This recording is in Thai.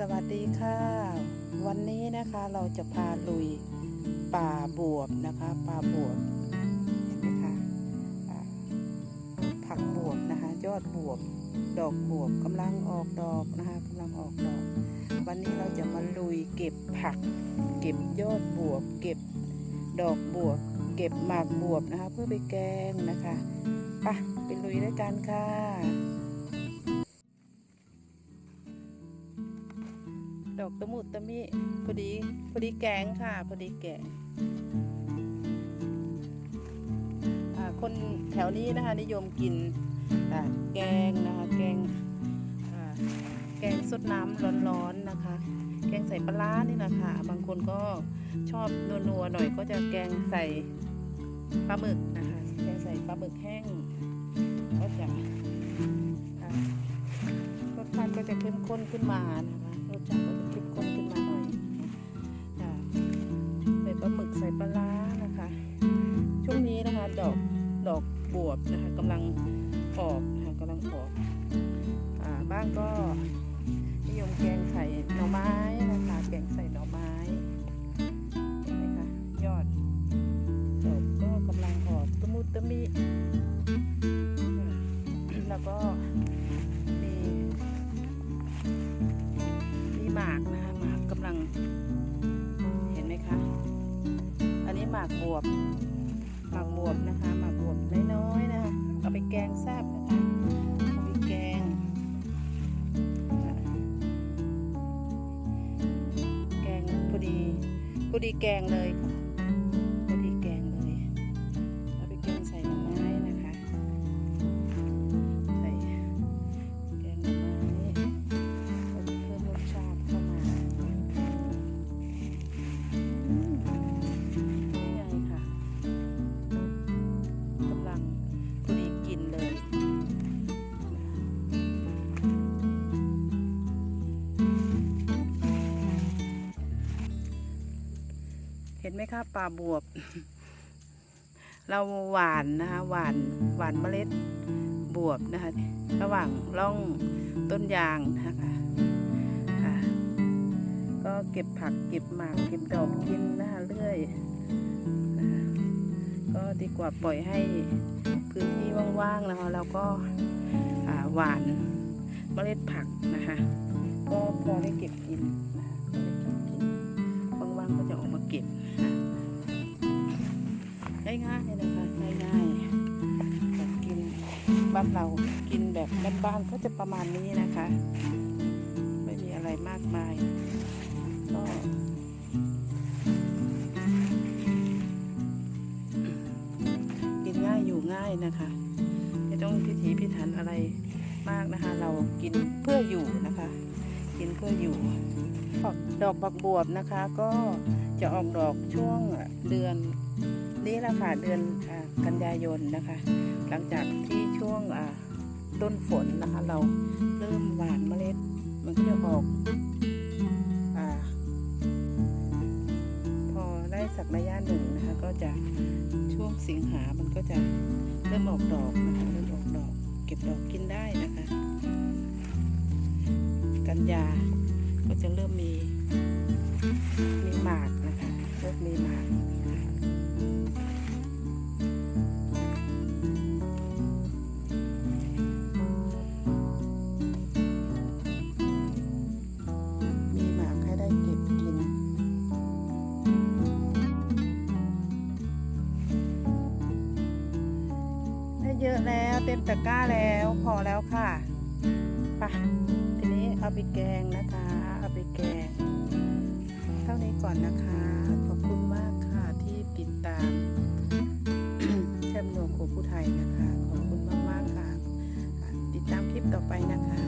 สวัสดีค่ะ วันนี้นะคะเราจะพาลุยป่าบวบนะคะป่าบวบเห็นไหมคะผักบวบนะคะ ยอดบวบ ดอกบวบกำลังออกดอกนะคะกำลังออกดอก วันนี้เราจะมาลุยเก็บผัก เก็บยอดบวบ เก็บดอกบวบ เก็บหมากบวบนะคะ เพื่อไปแกงนะคะไปไปลุยด้วยกันค่ะ ดอกตะมุตะมิพอดีพอดีแกงค่ะ พอดีแกงอ่คนแถวนี้นะคะนิยมกินแกงนะคะ แกงแกงสดน้ำร้อนๆนะคะ แกงใส่ปลาร้านี่นะคะบางคนก็ชอบนัวๆหน่อยก็จะแกงใส่ปลาหมึกนะคะ แกงใส่ปลาหมึกแห้งก็จะรสชาติก็จะเข้มข้นขึ้นมานะคะ รสชาติก็จะเข้มข้นขึ้นมาหน่อยใส่ปลาหมึกใส่ปลาล้านะคะ ช่วงนี้นะคะดอกดอกบวบนะคะกำลังออกนะคะกำลังออกอ่าบ้างก็นิยมแกงใส่หน่อไม้นะคะแกงใส่ มากบวบหมากบวบนะคะหมากบวบน้อยๆนะคะเอาไปแกงแซ่บนะคะเอาไปแกง แกงพอดีพอดีแกงเลยค่ะ ไหมคะปลาบวบ เราหวานนะคะหวานหวานเมล็ดบวบนะคะ ระหว่างร่องต้นยางนะคะค่ะก็เก็บผักเก็บหมากเก็บดอกกินนะคะเรื่อยนะคะก็ดีกว่าปล่อยให้พื้นที่ว่างๆนะคะแล้วก็อ่าหวานเมล็ดผักนะคะ ก็พอได้เก็บกิน บ้านเรากินแบบบ้านๆก็จะประมาณนี้นะคะ ไม่มีอะไรมากมาย ก็กินง่ายอยู่ง่ายนะคะ ไม่ต้องพิถีพิถันอะไรมากนะคะ เรากินเพื่ออยู่นะคะ กินเพื่ออยู่ดอกบักบวบนะคะ ก็จะออกดอกช่วงเดือน นี้แหละค่ะเดือนอกันยายนนะคะ หลังจากที่ช่วงต้นฝนนะคะ เราเริ่มหว่านเมล็ด มันก็จะออกอพอได้สักระยะหนึ่งนะคะ ก็จะช่วงสิงหามันก็จะเริ่มออกดอกนะคะเริ่มออกดอก เก็บดอกกินได้นะคะ กันยาก็จะเริ่มมี เต็มตะกร้าแล้วพอแล้วค่ะปะทีนี้เอาไปแกงนะคะ เอาไปแกง เท่านี้ก่อนนะคะ ขอบคุณมากค่ะที่ติดตามแชมป์หนวงของผู้ไทยนะคะ ขอบคุณมากๆค่ะ ติดตามคลิปต่อไปนะคะ